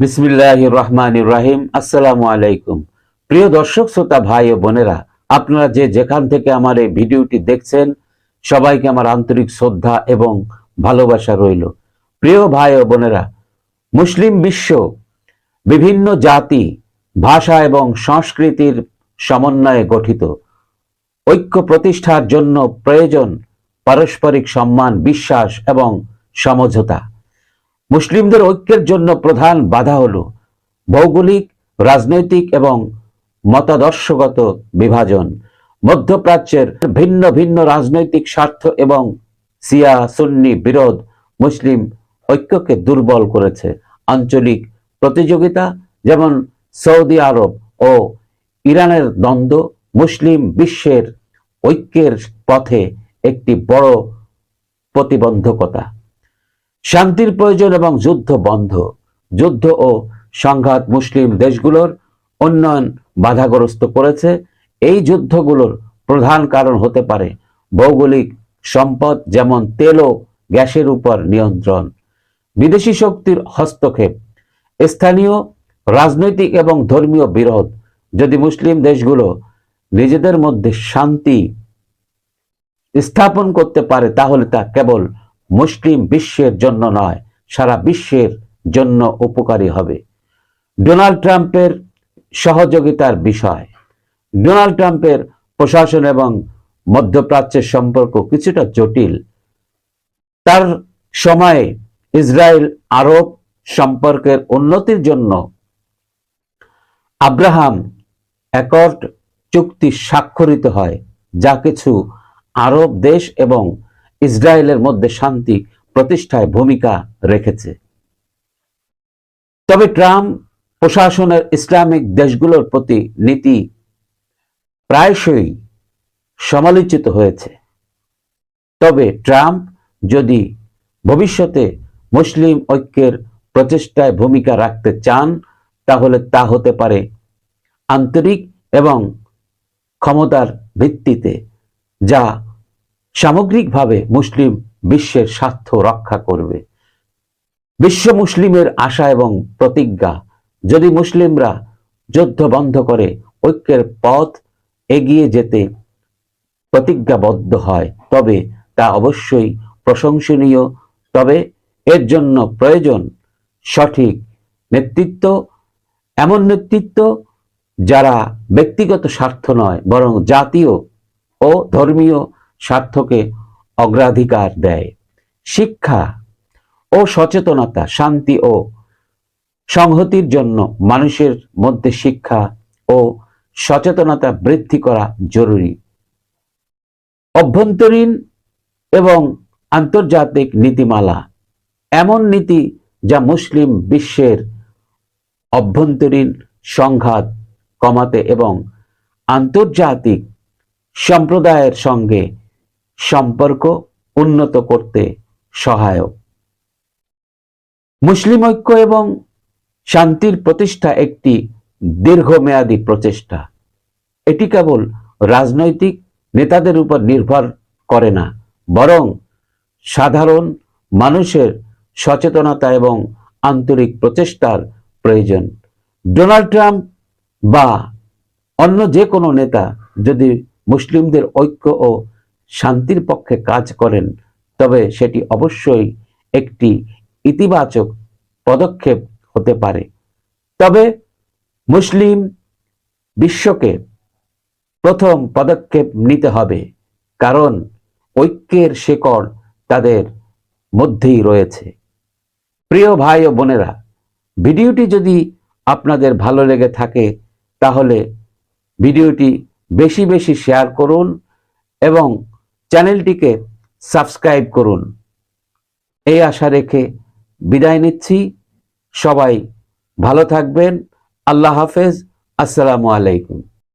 বিসমিল্লাহ রহমান রাহিম আসসালামু আলাইকুম প্রিয় দর্শক, শ্রোতা, ভাই ও বোনেরা, আপনারা যে যেখান থেকে আমার এই ভিডিওটি দেখছেন, সবাইকে আমার আন্তরিক শ্রদ্ধা এবং ভালোবাসা রইল। প্রিয় ভাই ও বোনেরা, মুসলিম বিশ্ব বিভিন্ন জাতি, ভাষা এবং সংস্কৃতির সমন্বয়ে গঠিত। ঐক্য প্রতিষ্ঠার জন্য প্রয়োজন পারস্পরিক সম্মান, বিশ্বাস এবং সমঝোতা। মুসলিমদের ঐক্যের জন্য প্রধান বাধা হল ভৌগোলিক, রাজনৈতিক এবং মতাদর্শগত বিভাজন। মধ্যপ্রাচ্যের ভিন্ন ভিন্ন রাজনৈতিক স্বার্থ এবং সিয়া সুন্নি বিরোধ মুসলিম ঐক্যকে দুর্বল করেছে। আঞ্চলিক প্রতিযোগিতা যেমন সৌদি আরব ও ইরানের দ্বন্দ্ব মুসলিম বিশ্বের ঐক্যের পথে একটি বড় প্রতিবন্ধকতা। শান্তির প্রয়োজন এবং যুদ্ধ বন্ধ। যুদ্ধ ও সংঘাত মুসলিম দেশগুলোর উন্নয়ন বাধাগ্রস্ত করেছে। এই যুদ্ধগুলোর প্রধান কারণ হতে পারে ভৌগোলিক সম্পদ, যেমন তেল ও গ্যাসের উপর নিয়ন্ত্রণ। বিদেশি শক্তির হস্তক্ষেপ, স্থানীয় রাজনৈতিক এবং ধর্মীয় বিরোধ। যদি মুসলিম দেশগুলো নিজেদের মধ্যে শান্তি স্থাপন করতে পারে, তাহলে তা কেবল মুসলিম বিশ্বের জন্য নয়, সারা বিশ্বের জন্য উপকারী হবে। ডোনাল্ড ট্রাম্পের সহযোগিতার বিষয়। ডোনাল্ড ট্রাম্পের প্রশাসন এবং মধ্যপ্রাচ্যের সম্পর্ক কিছুটা জটিল। তার সময়ে ইসরায়েল আরব সম্পর্কের উন্নতির জন্য আব্রাহাম অ্যাকর্ড চুক্তি স্বাক্ষরিত হয়, যা কিছু আরব দেশ এবং ইসরায়েলের মধ্যে শান্তি প্রতিষ্ঠায় ভূমিকা রেখেছে। তবে ট্রাম্প প্রশাসনের ইসলামিক দেশগুলোর প্রতি নীতি প্রায়শই সমালোচিত হয়েছে। তবে ট্রাম্প যদি ভবিষ্যতে মুসলিম ঐক্যের প্রচেষ্টায় ভূমিকা রাখতে চান, তাহলে তা হতে পারে আন্তরিক এবং ক্ষমতার ভিত্তিতে, যা সামগ্রিকভাবে মুসলিম বিশ্বের স্বার্থ রক্ষা করবে। বিশ্ব মুসলিমের আশা এবং প্রতিজ্ঞা, যদি মুসলিমরা যুদ্ধ বন্ধ করে, ঐক্যের পথ এগিয়ে যেতে প্রতিজ্ঞাবদ্ধ হয়, তবে তা অবশ্যই প্রশংসনীয়। তবে এর জন্য প্রয়োজন সঠিক নেতৃত্ব, এমন নেতৃত্ব যারা ব্যক্তিগত স্বার্থ নয়, বরং জাতীয় ও ধর্মীয় স্বার্থকে অগ্রাধিকার দেয়। শিক্ষা ও সচেতনতা, শান্তি ও সংহতির জন্য মানুষের মধ্যে শিক্ষা ও সচেতনতা বৃদ্ধি করা জরুরি। অভ্যন্তরীণ এবং আন্তর্জাতিক নীতিমালা, এমন নীতি যা মুসলিম বিশ্বের অভ্যন্তরীণ সংঘাত কমাতে এবং আন্তর্জাতিক সম্প্রদায়ের সঙ্গে সম্পর্ক উন্নত করতে সহায়ক। মুসলিম ঐক্য এবং শান্তির প্রতিষ্ঠা একটি দীর্ঘমেয়াদী প্রচেষ্টা। এটি কেবল রাজনৈতিক নেতাদের উপর নির্ভর করে না, বরং সাধারণ মানুষের সচেতনতা এবং আন্তরিক প্রচেষ্টার প্রয়োজন। ডোনাল্ড ট্রাম্প বা অন্য যে কোনো নেতা যদি মুসলিমদের ঐক্য ও শান্তির পক্ষে কাজ করেন, তবে সেটি অবশ্যই একটি ইতিবাচক পদক্ষেপ হতে পারে। তবে মুসলিম বিশ্বকে প্রথম পদক্ষেপ নিতে হবে, কারণ ঐক্যের শেকড় তাদের মধ্যেই রয়েছে। প্রিয় ভাই ও বোনেরা, ভিডিওটি যদি আপনাদের ভালো লেগে থাকে, তাহলে ভিডিওটি বেশি বেশি শেয়ার করুন এবং চ্যানেলটিকে সাবস্ক্রাইব করুন। এই আশা রেখে বিদায় নিচ্ছি। সবাই ভালো থাকবেন। আল্লাহ হাফেজ। আসসালামু আলাইকুম।